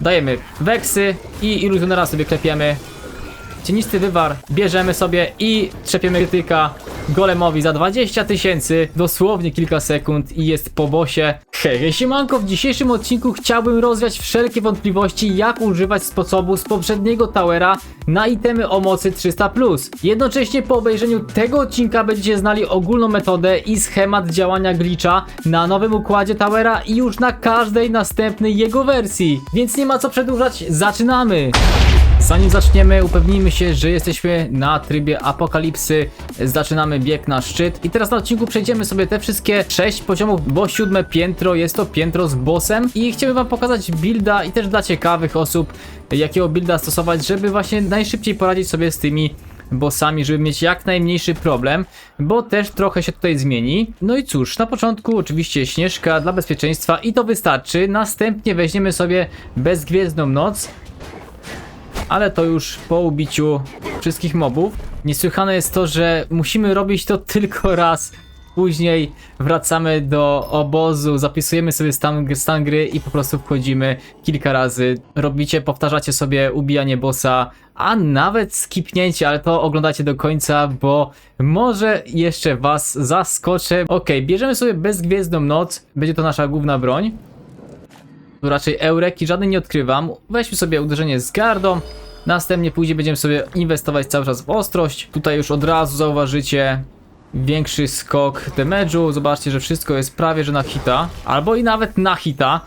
Dajemy weksy i iluzjonera sobie klepiemy. Cienisty wywar bierzemy sobie i trzepiemy krytyka golemowi za 20 tysięcy, dosłownie kilka sekund i jest po bosie. Hej, siemanko, w dzisiejszym odcinku chciałbym rozwiać wszelkie wątpliwości jak używać sposobu z poprzedniego towera na itemy o mocy 300+. Jednocześnie po obejrzeniu tego odcinka będziecie znali ogólną metodę i schemat działania glitcha na nowym układzie towera i już na każdej następnej jego wersji. Więc nie ma co przedłużać, zaczynamy! Zanim zaczniemy, upewnijmy się, że jesteśmy na trybie apokalipsy. Zaczynamy bieg na szczyt. I teraz na odcinku przejdziemy sobie te wszystkie 6 poziomów, bo siódme piętro jest to piętro z bossem. I chciałbym wam pokazać builda i też dla ciekawych osób, jakiego builda stosować, żeby właśnie najszybciej poradzić sobie z tymi bossami, żeby mieć jak najmniejszy problem, bo też trochę się tutaj zmieni. No i cóż, na początku oczywiście śnieżka dla bezpieczeństwa i to wystarczy. Następnie weźmiemy sobie bezgwiezdną noc ale to już po ubiciu wszystkich mobów. Niesłychane jest to, że musimy robić to tylko raz. Później wracamy do obozu, zapisujemy sobie stan, stan gry i po prostu wchodzimy kilka razy. Robicie, powtarzacie sobie ubijanie bossa, a nawet skipnięcie, ale to oglądacie do końca, bo może jeszcze was zaskoczę. Ok, bierzemy sobie bezgwiezdną noc, będzie to nasza główna broń. Tu raczej eureki żadnej nie odkrywam. Weźmy sobie uderzenie z gardą. Następnie później będziemy sobie inwestować cały czas w ostrość. Tutaj już od razu zauważycie większy skok damage'u. Zobaczcie, że wszystko jest prawie że na hita. Albo i nawet na hita.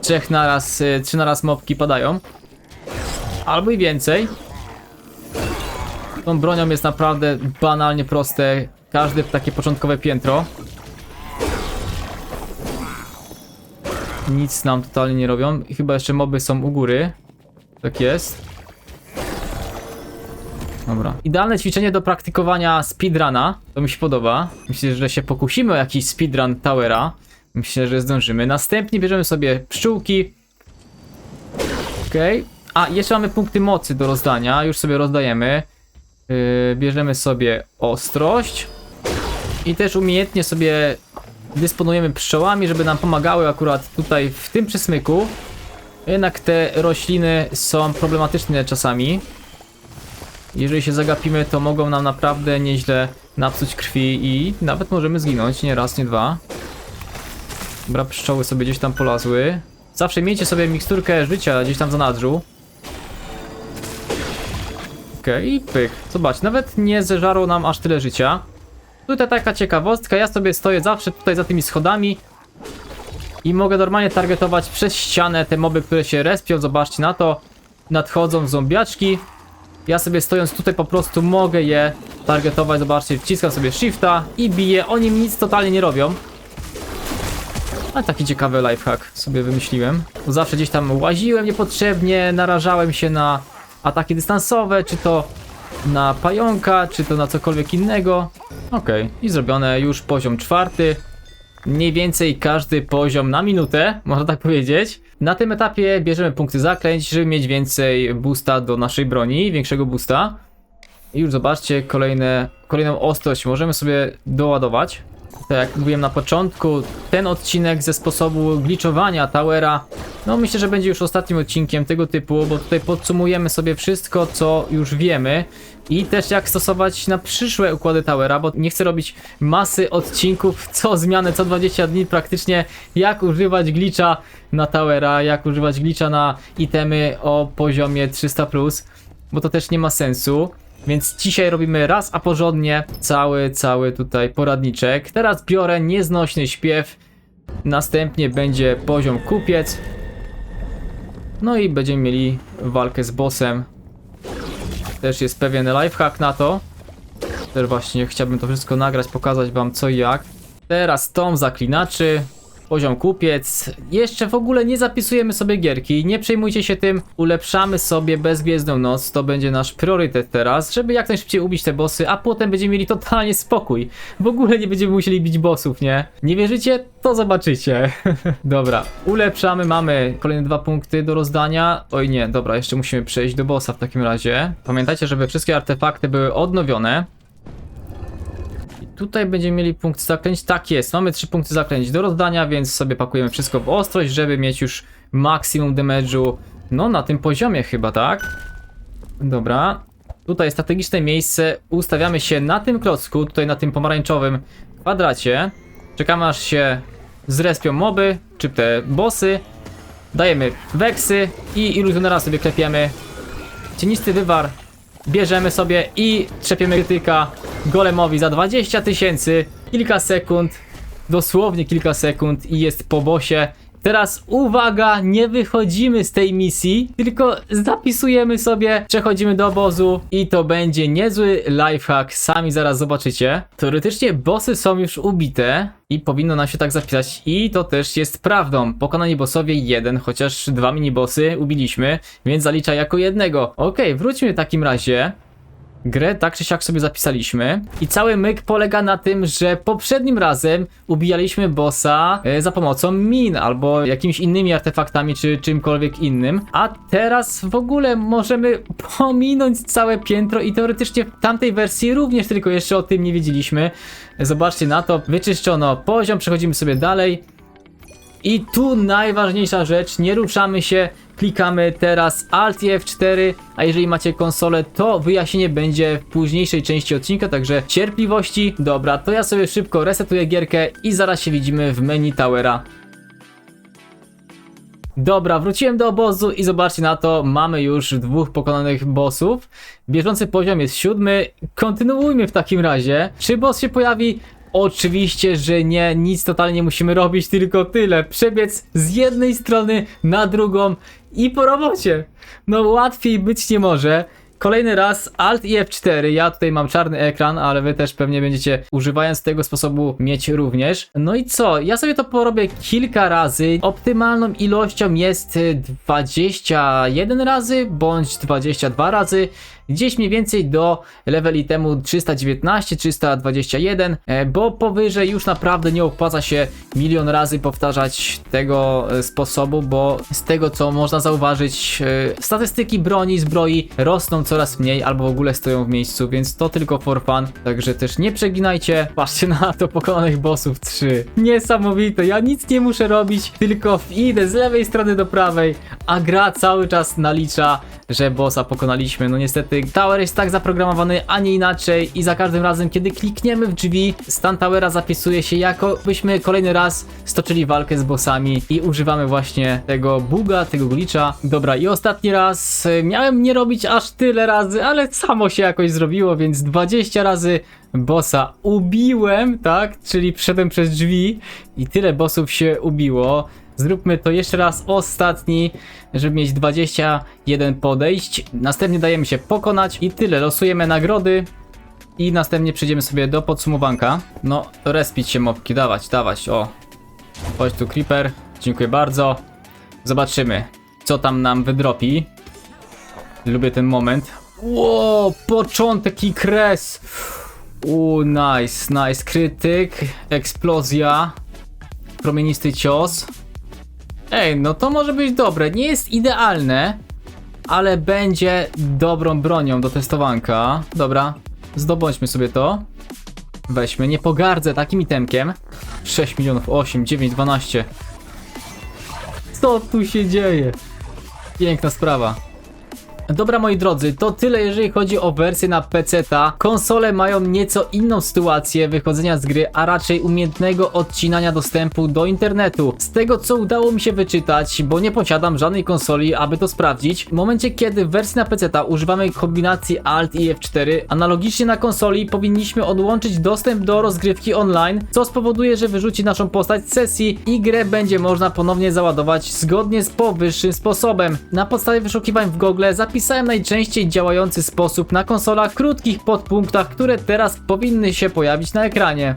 Trzech naraz, y, trzy naraz mopki padają. Albo i więcej. Tą bronią jest naprawdę banalnie proste. Każde takie początkowe piętro. Nic nam totalnie nie robią. Chyba jeszcze moby są u góry. Tak jest. Dobra. Idealne ćwiczenie do praktykowania speedruna. To mi się podoba. Myślę, że się pokusimy o jakiś speedrun towera. Myślę, że zdążymy. Następnie bierzemy sobie pszczółki. Okej. A, jeszcze mamy punkty mocy do rozdania. Już sobie rozdajemy. Yy, bierzemy sobie ostrość. I też umiejętnie sobie dysponujemy pszczołami, żeby nam pomagały akurat tutaj w tym przesmyku. Jednak te rośliny są problematyczne czasami. Jeżeli się zagapimy, to mogą nam naprawdę nieźle napsuć krwi i nawet możemy zginąć, nie raz, nie dwa. Dobra, pszczoły sobie gdzieś tam polazły. Zawsze miejcie sobie miksturkę życia gdzieś tam w zanadrzu. Okej, i pyk. Zobacz, nawet nie zeżarło nam aż tyle życia. Tutaj taka ciekawostka, ja sobie stoję zawsze tutaj za tymi schodami i mogę normalnie targetować przez ścianę te moby, które się respią, zobaczcie na to. Nadchodzą zombiaczki. Ja sobie stojąc tutaj po prostu mogę je targetować, zobaczcie, wciskam sobie shifta i biję, oni mi nic totalnie nie robią. Ale taki ciekawy lifehack sobie wymyśliłem. Zawsze gdzieś tam łaziłem niepotrzebnie, narażałem się na ataki dystansowe, czy to na pająka, czy to na cokolwiek innego. Okej, i zrobione już poziom czwarty. Mniej więcej każdy poziom na minutę, można tak powiedzieć. Na tym etapie bierzemy punkty zaklęć, żeby mieć więcej boosta do naszej broni, większego boosta. I już zobaczcie, kolejne, kolejną ostrość możemy sobie doładować. Tak jak mówiłem na początku, ten odcinek ze sposobu glitchowania Towera, no myślę, że będzie już ostatnim odcinkiem tego typu, bo tutaj podsumujemy sobie wszystko, co już wiemy i też jak stosować na przyszłe układy Towera, bo nie chcę robić masy odcinków co zmianę, co 20 dni praktycznie, jak używać glitcha na Towera, jak używać glitcha na itemy o poziomie 300+, bo to też nie ma sensu. Więc dzisiaj robimy raz a porządnie cały, cały tutaj poradniczek. Teraz biorę nieznośny śpiew. Następnie będzie poziom kupiec. No i będziemy mieli walkę z bossem. Też jest pewien lifehack na to. Też właśnie chciałbym to wszystko nagrać, pokazać wam co i jak. Teraz tom zaklinaczy. Poziom kupiec. Jeszcze w ogóle nie zapisujemy sobie gierki. Nie przejmujcie się tym. Ulepszamy sobie bezgwiezdną noc. To będzie nasz priorytet teraz, żeby jak najszybciej ubić te bossy, a potem będziemy mieli totalnie spokój. W ogóle nie będziemy musieli bić bossów, nie? Nie wierzycie? To zobaczycie. dobra, ulepszamy. Mamy kolejne dwa punkty do rozdania. Oj nie, dobra, jeszcze musimy przejść do bossa w takim razie. Pamiętajcie, żeby wszystkie artefakty były odnowione. Tutaj będziemy mieli punkt zaklęć. Tak jest, mamy trzy punkty zaklęć do rozdania, więc sobie pakujemy wszystko w ostrość, żeby mieć już maksimum damage'u No, na tym poziomie chyba, tak? Dobra. Tutaj strategiczne miejsce. Ustawiamy się na tym klocku, tutaj na tym pomarańczowym kwadracie. Czekamy aż się zrespią moby, czy te bossy. Dajemy weksy i iluzjonera sobie klepiemy. Cienisty wywar bierzemy sobie i trzepiemy krytyka golemowi za 20 tysięcy. Kilka sekund, dosłownie kilka sekund i jest po bosie. Teraz uwaga, nie wychodzimy z tej misji, tylko zapisujemy sobie, przechodzimy do obozu i to będzie niezły lifehack, sami zaraz zobaczycie. Teoretycznie bossy są już ubite i powinno nam się tak zapisać i to też jest prawdą. Pokonani bossowie jeden, chociaż dwa minibossy ubiliśmy, więc zalicza jako jednego. Okej, wróćmy w takim razie grę tak czy siak sobie zapisaliśmy. I cały myk polega na tym, że poprzednim razem ubijaliśmy bossa e, za pomocą min albo jakimiś innymi artefaktami czy czymkolwiek innym. A teraz w ogóle możemy pominąć całe piętro i teoretycznie w tamtej wersji również tylko jeszcze o tym nie wiedzieliśmy. Zobaczcie na to, wyczyszczono poziom, przechodzimy sobie dalej. I tu najważniejsza rzecz, nie ruszamy się, klikamy teraz Alt i F4, a jeżeli macie konsolę, to wyjaśnienie będzie w późniejszej części odcinka, także cierpliwości. Dobra, to ja sobie szybko resetuję gierkę i zaraz się widzimy w menu Towera. Dobra, wróciłem do obozu i zobaczcie na to, mamy już dwóch pokonanych bossów. Bieżący poziom jest siódmy. Kontynuujmy w takim razie. Czy boss się pojawi? Oczywiście, że nie, nic totalnie nie musimy robić, tylko tyle. Przebiec z jednej strony na drugą i po robocie. No łatwiej być nie może. Kolejny raz Alt i F4. Ja tutaj mam czarny ekran, ale wy też pewnie będziecie używając tego sposobu mieć również. No i co? Ja sobie to porobię kilka razy. Optymalną ilością jest y, 21 razy bądź 22 razy. Gdzieś mniej więcej do leveli temu 319, 321, e, bo powyżej już naprawdę nie opłaca się milion razy powtarzać tego e, sposobu, bo z tego co można zauważyć, e, statystyki broni, zbroi rosną coraz mniej albo w ogóle stoją w miejscu, więc to tylko for fun, także też nie przeginajcie. Patrzcie na to pokonanych bossów 3. Niesamowite, ja nic nie muszę robić, tylko idę z lewej strony do prawej, a gra cały czas nalicza, że bossa pokonaliśmy. No niestety tower jest tak zaprogramowany, a nie inaczej i za każdym razem, kiedy klikniemy w drzwi, stan towera zapisuje się jako byśmy kolejny raz stoczyli walkę z bossami i używamy właśnie tego buga, tego glitcha. Dobra, i ostatni raz miałem nie robić aż tyle razy, ale samo się jakoś zrobiło, więc 20 razy bossa ubiłem, tak? Czyli wszedłem przez drzwi i tyle bossów się ubiło. Zróbmy to jeszcze raz ostatni, żeby mieć 21 podejść. Następnie dajemy się pokonać i tyle. Losujemy nagrody i następnie przejdziemy sobie do podsumowanka. No, respić się mopki, dawać, dawać, o. Chodź tu creeper, dziękuję bardzo. Zobaczymy, co tam nam wydropi. Lubię ten moment. Ło, początek i kres. U, nice, nice. Krytyk, eksplozja, promienisty cios. Ej, no to może być dobre. Nie jest idealne, ale będzie dobrą bronią do testowanka. Dobra, zdobądźmy sobie to. Weźmy, nie pogardzę takim itemkiem. 6 milionów, 8, 9, 12. Co tu się dzieje? Piękna sprawa. Dobra moi drodzy, to tyle jeżeli chodzi o wersję na PC-ta. Konsole mają nieco inną sytuację wychodzenia z gry, a raczej umiejętnego odcinania dostępu do internetu. Z tego co udało mi się wyczytać, bo nie posiadam żadnej konsoli, aby to sprawdzić, w momencie kiedy w wersji na PC-ta używamy kombinacji Alt i F4, analogicznie na konsoli powinniśmy odłączyć dostęp do rozgrywki online, co spowoduje, że wyrzuci naszą postać z sesji i grę będzie można ponownie załadować zgodnie z powyższym sposobem. Na podstawie wyszukiwań w Google zapisałem najczęściej działający sposób na konsolach krótkich podpunktach, które teraz powinny się pojawić na ekranie.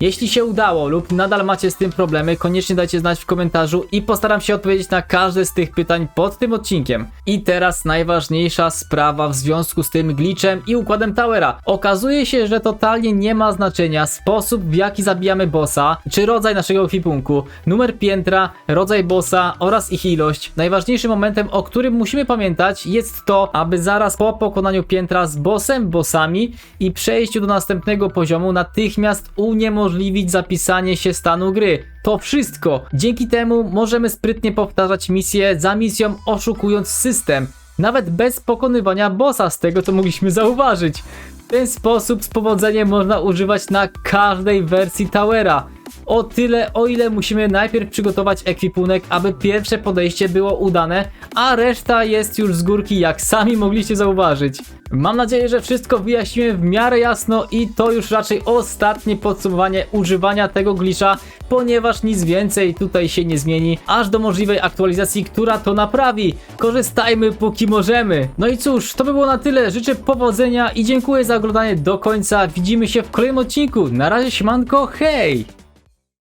Jeśli się udało lub nadal macie z tym problemy, koniecznie dajcie znać w komentarzu i postaram się odpowiedzieć na każde z tych pytań pod tym odcinkiem. I teraz najważniejsza sprawa w związku z tym glitchem i układem Towera. Okazuje się, że totalnie nie ma znaczenia sposób w jaki zabijamy bossa, czy rodzaj naszego ekwipunku, numer piętra, rodzaj bossa oraz ich ilość. Najważniejszym momentem, o którym musimy pamiętać jest to, aby zaraz po pokonaniu piętra z bossem, bossami i przejściu do następnego poziomu natychmiast uniemożliwić umożliwić zapisanie się stanu gry. To wszystko. Dzięki temu możemy sprytnie powtarzać misję za misją, oszukując system. Nawet bez pokonywania bossa, z tego co mogliśmy zauważyć. W ten sposób z powodzeniem można używać na każdej wersji Towera. O tyle, o ile musimy najpierw przygotować ekwipunek, aby pierwsze podejście było udane, a reszta jest już z górki, jak sami mogliście zauważyć. Mam nadzieję, że wszystko wyjaśniłem w miarę jasno i to już raczej ostatnie podsumowanie używania tego glitcha, ponieważ nic więcej tutaj się nie zmieni, aż do możliwej aktualizacji, która to naprawi. Korzystajmy póki możemy. No i cóż, to by było na tyle. Życzę powodzenia i dziękuję za oglądanie do końca. Widzimy się w kolejnym odcinku. Na razie, siemanko, hej!